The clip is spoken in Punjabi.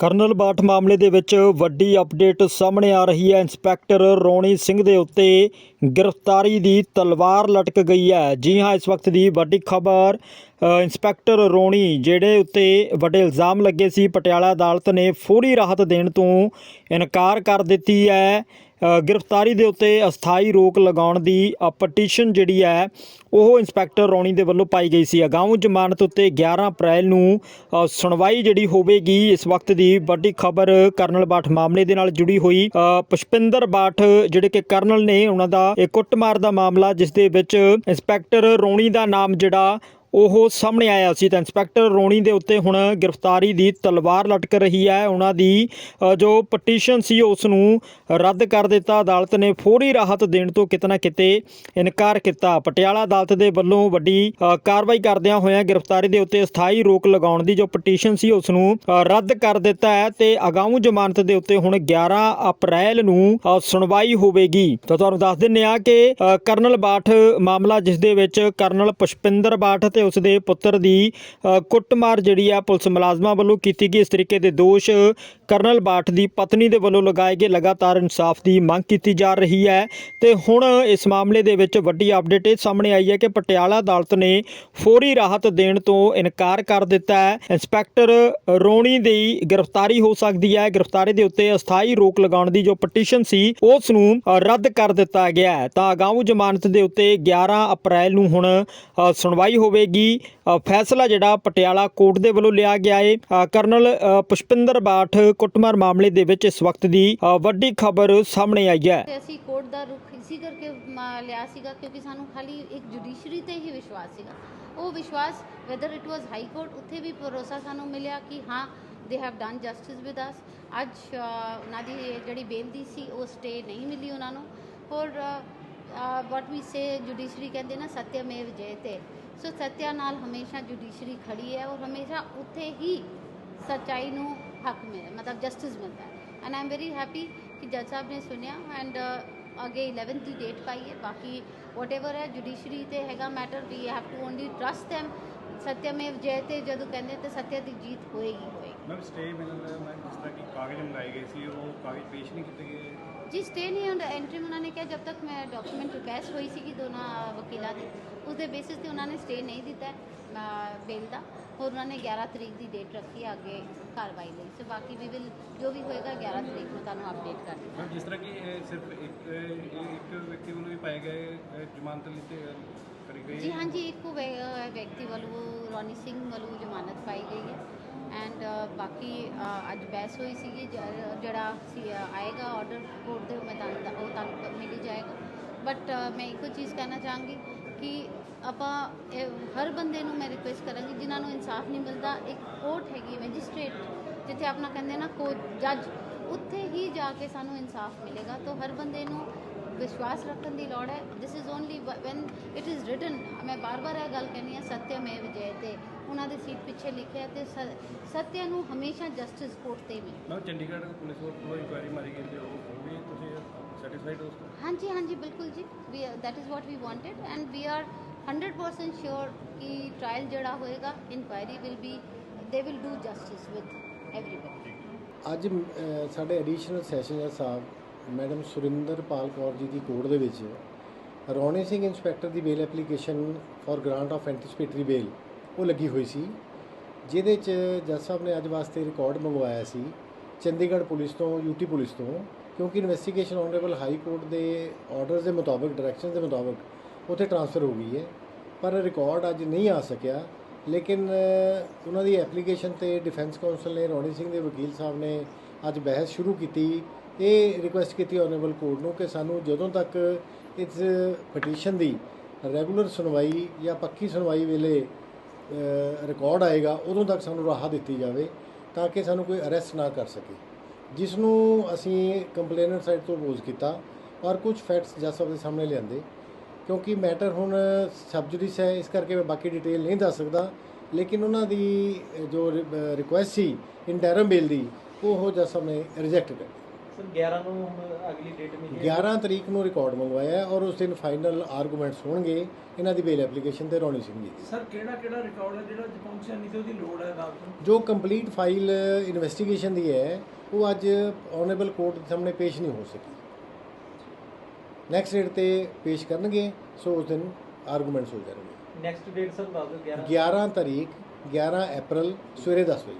ਕਰਨਲ ਬਾਠ ਮਾਮਲੇ ਦੇ ਵਿੱਚ ਵੱਡੀ ਅਪਡੇਟ ਸਾਹਮਣੇ ਆ ਰਹੀ ਹੈ। ਇੰਸਪੈਕਟਰ ਰੋਣੀ ਸਿੰਘ ਦੇ ਉੱਤੇ ਗ੍ਰਿਫਤਾਰੀ ਦੀ ਤਲਵਾਰ ਲਟਕ ਗਈ ਹੈ। ਜੀ ਹਾਂ, ਇਸ ਵਕਤ ਦੀ ਵੱਡੀ ਖਬਰ ਇੰਸਪੈਕਟਰ ਰੋਣੀ ਜਿਹੜੇ ਉੱਤੇ ਵੱਡੇ ਇਲਜ਼ਾਮ ਲੱਗੇ ਸੀ, ਪਟਿਆਲਾ ਅਦਾਲਤ ਨੇ ਫੌਰੀ ਰਾਹਤ ਦੇਣ ਤੋਂ ਇਨਕਾਰ ਕਰ ਦਿੱਤੀ ਹੈ। ਗ੍ਰਿਫਤਾਰੀ ਦੇ ਉੱਤੇ ਅਸਥਾਈ ਰੋਕ ਲਗਾਉਣ ਦੀ ਪਟੀਸ਼ਨ ਜਿਹੜੀ ਹੈ, ਉਹ ਇੰਸਪੈਕਟਰ ਰੌਣੀ ਦੇ ਵੱਲੋਂ ਪਾਈ ਗਈ ਸੀ। ਅਗਾਊਂ ਜ਼ਮਾਨਤ ਉੱਤੇ 11 ਅਪ੍ਰੈਲ ਨੂੰ ਸੁਣਵਾਈ ਜਿਹੜੀ ਹੋਵੇਗੀ, ਇਸ ਵਕਤ ਦੀ ਵੱਡੀ ਖਬਰ ਕਰਨਲ ਬਾਠ ਮਾਮਲੇ ਦੇ ਨਾਲ ਜੁੜੀ ਹੋਈ। ਪੁਸ਼ਪਿੰਦਰ ਬਾਠ, ਜਿਹੜੇ ਕਿ ਕਰਨਲ ਨੇ, ਉਹਨਾਂ ਦਾ ਇਹ ਕੁੱਟਮਾਰ ਦਾ ਮਾਮਲਾ, ਜਿਸ ਦੇ ਵਿੱਚ ਇੰਸਪੈਕਟਰ ਰੌਣੀ ਦਾ ਨਾਮ ਜਿਹੜਾ ਉਹ ਸਾਹਮਣੇ ਆਇਆ ਸੀ ਤਾਂ ਇੰਸਪੈਕਟਰ ਰੋਣੀ ਦੇ ਉੱਤੇ ਹੁਣ ਗ੍ਰਿਫਤਾਰੀ ਦੀ ਤਲਵਾਰ ਲਟਕ ਰਹੀ ਹੈ। ਉਹਨਾਂ ਦੀ ਜੋ ਪਟੀਸ਼ਨ ਸੀ ਉਸ ਨੂੰ ਰੱਦ ਕਰ ਦਿੱਤਾ। ਅਦਾਲਤ ਨੇ ਫੌਰੀ ਰਾਹਤ ਦੇਣ ਤੋਂ ਕਿਤਨਾ ਕਿਤੇ ਇਨਕਾਰ ਕੀਤਾ। ਪਟਿਆਲਾ ਅਦਾਲਤ ਦੇ ਵੱਲੋਂ ਵੱਡੀ ਕਾਰਵਾਈ ਕਰਦਿਆਂ ਹੋਇਆਂ ਗ੍ਰਿਫਤਾਰੀ ਦੇ ਉੱਤੇ ਸਥਾਈ ਰੋਕ ਲਗਾਉਣ ਦੀ ਜੋ ਪਟੀਸ਼ਨ ਸੀ ਉਸ ਨੂੰ ਰੱਦ ਕਰ ਦਿੱਤਾ ਹੈ ਤੇ ਅਗਾਊਂ ਜ਼ਮਾਨਤ ਦੇ ਉੱਤੇ ਹੁਣ 11 ਅਪ੍ਰੈਲ ਨੂੰ ਸੁਣਵਾਈ ਹੋਵੇਗੀ। ਤਾਂ ਤੁਹਾਨੂੰ ਦੱਸ ਦਿੰਨੇ ਆ ਕਿ ਕਰਨਲ ਬਾਠ ਮਾਮਲਾ, ਜਿਸ ਦੇ ਵਿੱਚ ਕਰਨਲ ਪੁਸ਼ਪਿੰਦਰ ਬਾਠ ਤੇ ਉਸ ਦੇ ਪੁੱਤਰ ਦੀ ਕੁੱਟਮਾਰ ਜਿਹੜੀ ਆ ਪੁਲਿਸ ਮੁਲਾਜ਼ਮਾਂ ਵੱਲੋਂ ਕੀਤੀ ਗਈ। ਇਸ ਤਰੀਕੇ ਦੇ ਦੋਸ਼ ਕਰਨਲ ਬਾਠ ਦੀ ਪਤਨੀ ਦੇ ਵੱਲੋਂ ਲਗਾਏ ਗਏ। ਲਗਾਤਾਰ ਇਨਸਾਫ ਦੀ ਮੰਗ ਕੀਤੀ ਜਾ ਰਹੀ ਹੈ। ਤੇ ਹੁਣ ਇਸ ਮਾਮਲੇ ਦੇ ਵਿੱਚ ਵੱਡੀ ਅਪਡੇਟ ਇਹ ਸਾਹਮਣੇ ਆਈ ਹੈ ਕਿ ਪਟਿਆਲਾ ਅਦਾਲਤ ਨੇ ਫੌਰੀ ਰਾਹਤ ਦੇਣ ਤੋਂ ਇਨਕਾਰ ਕਰ ਦਿੱਤਾ ਹੈ। ਇੰਸਪੈਕਟਰ ਰੋਣੀ ਦੀ ਗ੍ਰਿਫਤਾਰੀ ਹੋ ਸਕਦੀ ਹੈ। ਗ੍ਰਿਫਤਾਰੀ ਦੇ ਉੱਤੇ ਅਸਥਾਈ ਰੋਕ ਲਗਾਉਣ ਦੀ ਜੋ ਪਟੀਸ਼ਨ ਸੀ, ਉਸ ਨੂੰ ਰੱਦ ਕਰ ਦਿੱਤਾ ਗਿਆ ਹੈ। ਤਾਂ ਅਗਾਊਂ ਜ਼ਮਾਨਤ ਦੇ ਉੱਤੇ 11 ਅਪ੍ਰੈਲ ਨੂੰ ਹੁਣ ਸੁਣਵਾਈ ਹੋਵੇਗੀ। ਅ, ਫੈਸਲਾ ਜਿਹੜਾ ਪਟਿਆਲਾ ਕੋਰਟ ਦੇ ਵੱਲੋਂ ਲਿਆ ਗਿਆ ਹੈ ਅ, ਕਰਨਲ ਪੁਸ਼ਪਿੰਦਰ ਬਾਠ ਕੁੱਟਮਾਰ ਮਾਮਲੇ ਦੇ ਵਿੱਚ ਇਸ ਵਕਤ ਦੀ ਵੱਡੀ ਖਬਰ ਸਾਹਮਣੇ ਆਈ ਹੈ। ਤੇ ਅਸੀਂ ਕੋਰਟ ਦਾ ਰੁਖ ਇਸੀ ਕਰਕੇ ਲਿਆ ਸੀਗਾ ਕਿਉਂਕਿ ਸਾਨੂੰ ਖਾਲੀ ਇੱਕ ਜੁਡੀਸ਼ਰੀ ਤੇ ਹੀ ਵਿਸ਼ਵਾਸ ਸੀਗਾ। ਉਹ ਵਿਸ਼ਵਾਸ whether it was high court ਉੱਥੇ ਵੀ ਭਰੋਸਾ ਸਾਨੂੰ ਮਿਲਿਆ ਕਿ ਹਾਂ they have done justice with us ਅੱਜ ਉਹਨਾਂ ਦੀ ਜਿਹੜੀ ਬੇਨਤੀ ਸੀ ਉਹ ਸਟੇ ਨਹੀਂ ਮਿਲੀ ਉਹਨਾਂ ਨੂੰ। ਔਰ ਵਾਟ ਵੀ ਸੇ ਜੁਡੀਸ਼ਰੀ ਕਹਿੰਦੇ ਨਾ, ਸਤਿਅਮੇਵ ਜਯਤੇ ਸੋ ਸਤਿਆ ਨਾਲ ਹਮੇਸ਼ਾ ਜੁਡੀਸ਼ਰੀ ਖੜੀ ਹੈ ਔਰ ਹਮੇਸ਼ਾ ਉੱਥੇ ਹੀ ਸੱਚਾਈ ਨੂੰ ਹੱਕ ਮਿਲਦਾ, ਮਤਲਬ ਜਸਟਿਸ ਮਿਲਦਾ and I am very happy ਕਿ ਜੱਜ ਸਾਹਿਬ ਨੇ ਸੁਣਿਆ ਐਂਡ ਅੱਗੇ 11th ਦੀ ਡੇਟ ਪਾਈ ਹੈ। ਬਾਕੀ ਵਟਐਵਰ ਹੈ ਜੁਡੀਸ਼ਰੀ ਤੇ ਹੈਗਾ matter we have to only trust them ਸਤਿਅਮੇਵ ਜਯਤੇ ਜਦੋਂ ਕਹਿੰਦੇ ਤੇ ਸਤਿਆ ਦੀ ਜੀਤ ਹੋਏਗੀ ਹੋਏਗੀ। ਮੈਮ ਸਟੇ ਮਿਲਣ ਮੈਂ ਜਿਸ ਤਰ੍ਹਾਂ ਕਿ ਕਾਗਜ਼ ਮੰਗਾਏ ਗਏ ਸੀ, ਉਹ ਕਾਗਜ਼ ਪੇਸ਼ ਨਹੀਂ ਕੀਤੇ ਗਏ। ਜੀ ਸਟੇ ਨਹੀਂ ਹੁੰਦਾ ਐਂਟਰੀ ਉਹਨਾਂ ਨੇ ਕਿਹਾ ਜਦ ਤੱਕ ਮੈਂ ਡਾਕੂਮੈਂਟ ਰਿਕੁਐਸਟ ਹੋਈ ਸੀਗੀ ਦੋਨਾਂ ਵਕੀਲਾਂ ਦੀ ਉਸ ਦੇ ਬੇਸਿਸ ਤੇ ਉਹਨਾਂ ਨੇ ਸਟੇ ਨਹੀਂ ਦਿੱਤਾ ਬੇਲ ਦਾ। ਹੋਰ ਉਹਨਾਂ ਨੇ 11 ਤਰੀਕ ਦੀ ਡੇਟ ਰੱਖੀ ਹੈ ਅੱਗੇ ਕਾਰਵਾਈ ਲਈ। ਸੋ ਬਾਕੀ ਵੀ ਵਿਲ ਜੋ ਵੀ ਹੋਏਗਾ 11 ਤਰੀਕ ਨੂੰ ਤੁਹਾਨੂੰ ਅਪਡੇਟ ਕਰ ਦਿੰਦੇ ਜਿਸ ਤਰ੍ਹਾਂ ਕਿ ਇਹ ਸਿਰਫ ਇੱਕ ਇੱਕ ਵਿਅਕਤੀ ਵੱਲੋਂ ਵੀ ਪਾਏ ਗਏ ਜ਼ਮਾਨਤ ਲਈ ਤੇ ਕਰੀ ਗਈ ਜੀ ਹਾਂਜੀ ਇੱਕ ਵਿਅਕਤੀ ਵੱਲੋਂ ਰੋਨੀ ਸਿੰਘ ਵੱਲੋਂ ਜ਼ਮਾਨਤ ਪਾਈ ਗਈ ਹੈ। ਐਂਡ uh, ਬਾਕੀ uh, ਅੱਜ ਬਹਿਸ ਹੋਈ ਸੀਗੀ ਜਿਹੜਾ ਸੀ uh, ਆਏਗਾ ਆਰਡਰ ਕੋਰਟ ਦੇ ਮੈਂ ਤੁਹਾਨੂੰ ਉਹ ਤੁਹਾਨੂੰ ਮਿਲ ਜਾਏਗਾ। ਬਟ ਮੈਂ ਇੱਕੋ ਚੀਜ਼ ਕਹਿਣਾ ਚਾਹਾਂਗੀ ਕਿ ਆਪਾਂ ਹਰ ਬੰਦੇ ਨੂੰ ਮੈਂ ਰਿਕੁਐਸਟ ਕਰਾਂਗੀ, ਜਿਨ੍ਹਾਂ ਨੂੰ ਇਨਸਾਫ ਨਹੀਂ ਮਿਲਦਾ, ਇੱਕ ਕੋਰਟ ਹੈਗੀ ਮੈਜਿਸਟ੍ਰੇਟ ਜਿੱਥੇ ਆਪਣਾ ਕਹਿੰਦੇ ਨਾ ਕੋ ਜੱਜ ਉੱਥੇ ਹੀ ਜਾ ਕੇ ਸਾਨੂੰ ਇਨਸਾਫ ਮਿਲੇਗਾ। ਤਾਂ ਹਰ ਬੰਦੇ ਨੂੰ ਵਿਸ਼ਵਾਸ ਰੱਖਣ ਦੀ ਲੋੜ ਹੈ। This is only when it is written ਮੈਂ ਬਾਰ-ਬਾਰ ਇਹ ਗੱਲ ਕਹਿੰਦੀ ਹਾਂ, ਸਤਿਅਮੇਵ ਜਯਤੇ ਉਹਨਾਂ ਦੇ ਸੀਟ ਪਿੱਛੇ ਲਿਖਿਆ ਤੇ ਸ- ਸੱਤਿਆ ਨੂੰ ਹਮੇਸ਼ਾ ਜਸਟਿਸ ਕੋਰਟ ਤੇ ਮਿਲੇ ਮੈਮ ਚੰਡੀਗੜ੍ਹ ਪੁਲਿਸ ਵੱਲੋਂ ਇਨਕੁਆਇਰੀ ਮਾਰੀ ਗਈ ਤੇ ਉਹ ਵੀ ਤੁਸੀਂ ਸੈਟੀਸਫਾਈਡ ਹੋ ਉਸ ਤੋਂ? ਹਾਂਜੀ ਹਾਂਜੀ ਬਿਲਕੁਲ ਜੀ। We that is what we wanted and we are 100% sure ਕਿ ਟ੍ਰਾਇਲ ਜਿਹੜਾ ਹੋਏਗਾ inquiry will be they will do justice with everybody ਅੱਜ ਅ, ਸਾਡੇ ਐਡੀਸ਼ਨਲ ਸੈਸ਼ਨ ਸਾਹਿਬ ਮੈਡਮ ਸੁਰਿੰਦਰਪਾਲ ਕੌਰ ਜੀ ਦੀ ਕੋਰਟ ਦੇ ਵਿੱਚ। Raune Singh inspector the bail application for grant of anticipatory bail ਉਹ ਲੱਗੀ ਹੋਈ ਸੀ, ਜਿਹਦੇ ਚ ਜੱਜ ਸਾਹਿਬ ਨੇ ਅੱਜ ਵਾਸਤੇ ਰਿਕਾਰਡ ਮੰਗਵਾਇਆ ਸੀ ਚੰਡੀਗੜ੍ਹ ਪੁਲਿਸ ਤੋਂ ਯੂਟੀ ਪੁਲਿਸ ਤੋਂ, ਕਿਉਂਕਿ ਇਨਵੈਸਟੀਗੇਸ਼ਨ ਆਨਰੇਬਲ ਹਾਈ ਕੋਰਟ ਦੇ ਆਰਡਰਸ ਦੇ ਮੁਤਾਬਕ ਡਾਇਰੈਕਸ਼ਨ ਦੇ ਮੁਤਾਬਕ ਉੱਥੇ ਟ੍ਰਾਂਸਫਰ ਹੋ ਗਈ ਹੈ। ਪਰ ਰਿਕਾਰਡ ਅੱਜ ਨਹੀਂ ਆ ਸਕਿਆ, ਲੇਕਿਨ ਉਹਨਾਂ ਦੀ ਐਪਲੀਕੇਸ਼ਨ ਤੇ ਡਿਫੈਂਸ ਕਾਉਂਸਲ ਨੇ ਰੌਣੀ ਸਿੰਘ ਦੇ ਵਕੀਲ ਸਾਹਿਬ ਨੇ ਅੱਜ ਬਹਿਸ ਸ਼ੁਰੂ ਕੀਤੀ। ਇਹ ਰਿਕੁਐਸਟ ਕੀਤੀ ਆਨਰੇਬਲ ਕੋਰਟ ਨੂੰ ਕਿ ਸਾਨੂੰ ਜਦੋਂ ਤੱਕ ਇਸ ਪਟੀਸ਼ਨ ਦੀ ਰੈਗੂਲਰ ਸੁਣਵਾਈ ਜਾਂ ਪੱਕੀ ਸੁਣਵਾਈ ਵੇਲੇ ਰਿਕਾਰਡ ਆਏਗਾ, ਉਦੋਂ ਤੱਕ ਸਾਨੂੰ ਰਾਹਤ ਦਿੱਤੀ ਜਾਵੇ ਤਾਂ ਕਿ ਸਾਨੂੰ ਕੋਈ ਅਰੈਸਟ ਨਾ ਕਰ ਸਕੇ। ਜਿਸ ਨੂੰ ਅਸੀਂ ਕੰਪਲੇਨਰ ਸਾਈਡ ਤੋਂ ਅਪੋਜ਼ ਕੀਤਾ ਔਰ ਕੁਝ ਫੈਕਟਸ ਜੱਜ ਸਾਹਿਬ ਦੇ ਸਾਹਮਣੇ ਲਿਆਂਦੇ, ਕਿਉਂਕਿ ਮੈਟਰ ਹੁਣ ਸਬਜੂਡਿਸ ਹੈ, ਇਸ ਕਰਕੇ ਮੈਂ ਬਾਕੀ ਡਿਟੇਲ ਨਹੀਂ ਦੱਸ ਸਕਦਾ, ਲੇਕਿਨ ਉਹਨਾਂ ਦੀ ਜੋ ਰਿਕੁਐਸਟ ਸੀ ਇੰਟਰਮ ਬੇਲ ਦੀ, ਉਹ ਜੱਜ ਸਾਹਿਬ ਨੇ ਰਿਜੈਕਟ ਕਰ ਸਰ 11 ਨੂੰ ਹੁਣ ਅਗਲੀ ਡੇਟ ਮਿਲੀ ਹੈ। 11 ਤਰੀਕ ਨੂੰ ਰਿਕਾਰਡ ਮੰਗਵਾਇਆ ਹੈ ਔਰ ਉਸ ਦਿਨ ਫਾਈਨਲ ਆਰਗੂਮੈਂਟਸ ਹੋਣਗੇ। ਇਹਨਾਂ ਦੀ ਬੇਲ ਐਪਲੀਕੇਸ਼ਨ ਤੇ ਰੌਣੀ ਸਿੰਘ ਜੀ ਦੀ। ਸਰ ਕਿਹੜਾ ਕਿਹੜਾ ਰਿਕਾਰਡ ਹੈ ਜਿਹੜਾ ਅੱਜ ਪਹੁੰਚਿਆ? ਨਹੀਂ ਤੇ ਉਹਦੀ ਲੋੜ ਹੈ ਅਦਾਲਤ ਨੂੰ? ਜੋ ਕੰਪਲੀਟ ਫਾਈਲ ਇਨਵੈਸਟੀਗੇਸ਼ਨ ਦੀ ਹੈ ਉਹ ਅੱਜ ਆਨਰੇਬਲ ਕੋਰਟ ਦੇ ਸਾਹਮਣੇ ਪੇਸ਼ ਨਹੀਂ ਹੋ ਸਕੀ। ਨੈਕਸਟ ਡੇਟ ਤੇ ਪੇਸ਼ ਕਰਨਗੇ ਸੋ ਉਸ ਦਿਨ ਆਰਗੂਮੈਂਟਸ ਹੋ ਜਾਣਗੇ। ਨੈਕਸਟ ਡੇਟ ਸਰ ਦੱਸ ਦਿਓ 11 11 ਤਾਰੀਖ 11 ਅਪ੍ਰੈਲ ਸਵੇਰੇ 10 ਵਜੇ।